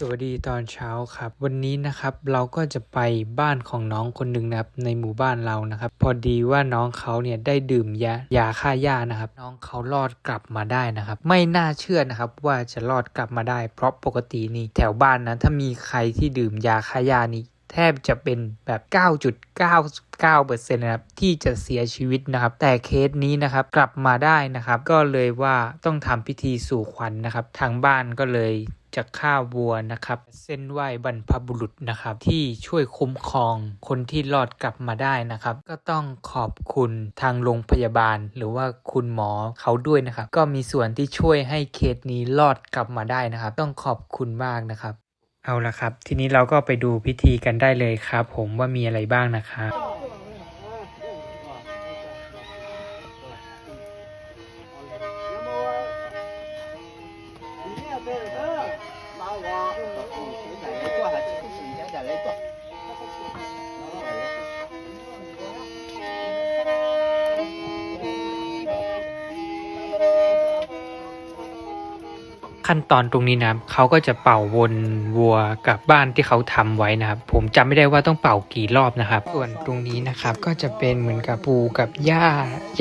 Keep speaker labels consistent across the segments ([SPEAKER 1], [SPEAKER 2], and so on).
[SPEAKER 1] สวัสดีตอนเช้าครับ วันนี้นะครับเราก็จะไปบ้านของน้องคนหนึ่งนะครับในหมู่บ้านเรานะครับ พอดีว่าน้องเขาเนี่ยได้ดื่มยายาฆ่าหญ้านะครับ น้องเขารอดกลับมาได้นะครับ ไม่น่าเชื่อนะครับว่าจะรอดกลับมาได้ เพราะปกตินี่แถวบ้านนะถ้ามีใครที่ดื่มยาฆ่าหญ้านี่แทบจะเป็นแบบ 9.99%นะครับที่จะเสียชีวิตนะครับ แต่เคสนี้นะครับกลับมาได้นะครับ ก็เลยว่าต้องทำพิธีสู่ขวัญนะครับ ทางบ้านก็เลย จะฆ่าวัวนะครับ เส้นไหว้บรรพบุรุษนะครับ ที่ช่วยคุ้มครองคนที่รอดกลับมาได้นะครับ ก็ต้องขอบคุณทางโรงพยาบาล หรือว่าคุณหมอเขาด้วยนะครับ ก็มีส่วนที่ช่วยให้เคสนี้รอดกลับมาได้นะครับ ต้องขอบคุณมากนะครับ เอาละครับ ทีนี้เราก็ไปดูพิธีกันได้เลยครับ ผมว่ามีอะไรบ้างนะครับ ขั้นตอนตรงนี้นะครับเขาก็จะเป่าวนวัวกับบ้านที่เขาทำไว้นะครับ ผมจำไม่ได้ว่าต้องเป่ากี่รอบนะครับ ส่วนตรงนี้นะครับก็จะเป็นเหมือนกับปูกับย่า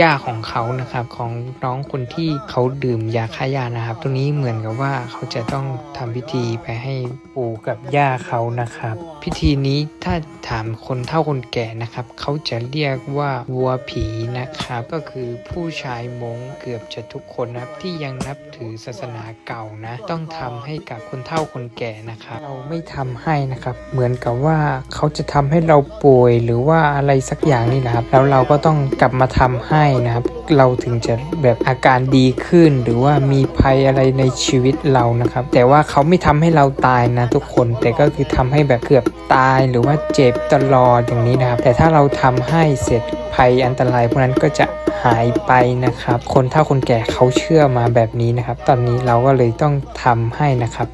[SPEAKER 1] ย่าของเขานะครับของน้องคนที่เขาดื่มยาฆ่าหญ้านะครับ ตรงนี้เหมือนกับว่าเขาจะต้องทำพิธีไปให้ปู่กับย่าเขานะครับ พิธีนี้ถ้าถามคนเฒ่าคนแก่นะครับเขาจะเรียกว่าวัวผีนะครับ ก็คือผู้ชายมงเกือบจะทุกคนนะครับที่ยังนับถือศาสนาเก่านะ ต้องทำให้กับคนเฒ่าคนแก่นะครับ เราไม่ทำให้นะครับ เหมือนกับว่าเขาจะทำให้เราป่วยหรือว่าอะไรสักอย่างนี่แหละครับ แล้วเราก็ต้องกลับมาทำให้นะครับ เราถึงจะแบบอาการดีขึ้น หรือว่ามีภัยอะไรในชีวิตเรานะครับ แต่ว่าเขาไม่ทำให้เราตายนะทุกคน แต่ก็คือทำให้แบบเกือบตายหรือว่าเจ็บตลอดอย่างนี้นะครับ แต่ถ้าเราทำให้เสร็จภัยอันตรายพวกนั้นก็จะหายไปนะครับ คนเฒ่าคนแก่เขาเชื่อมาแบบนี้นะครับ ตอนนี้เราก็เลยต้องทำให้นะครับ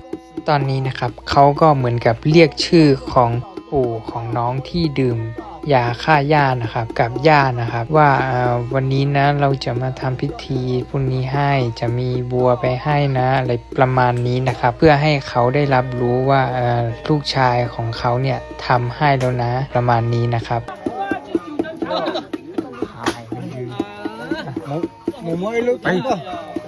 [SPEAKER 1] ตอนนี้นะครับเขาก็เหมือนกับเรียกชื่อของปู่ของน้องที่ดื่มยาฆ่าหญ้านะครับกับย่านะครับ ว่าเอ่อวันนี้นะเราจะมาทำพิธีพรุ่งนี้ให้จะมีบัวไปให้นะอะไรประมาณนี้นะครับ เพื่อให้เขาได้รับรู้ว่าเอ่อลูกชายของเขาเนี่ยทำให้แล้วนะประมาณนี้นะครับ
[SPEAKER 2] một một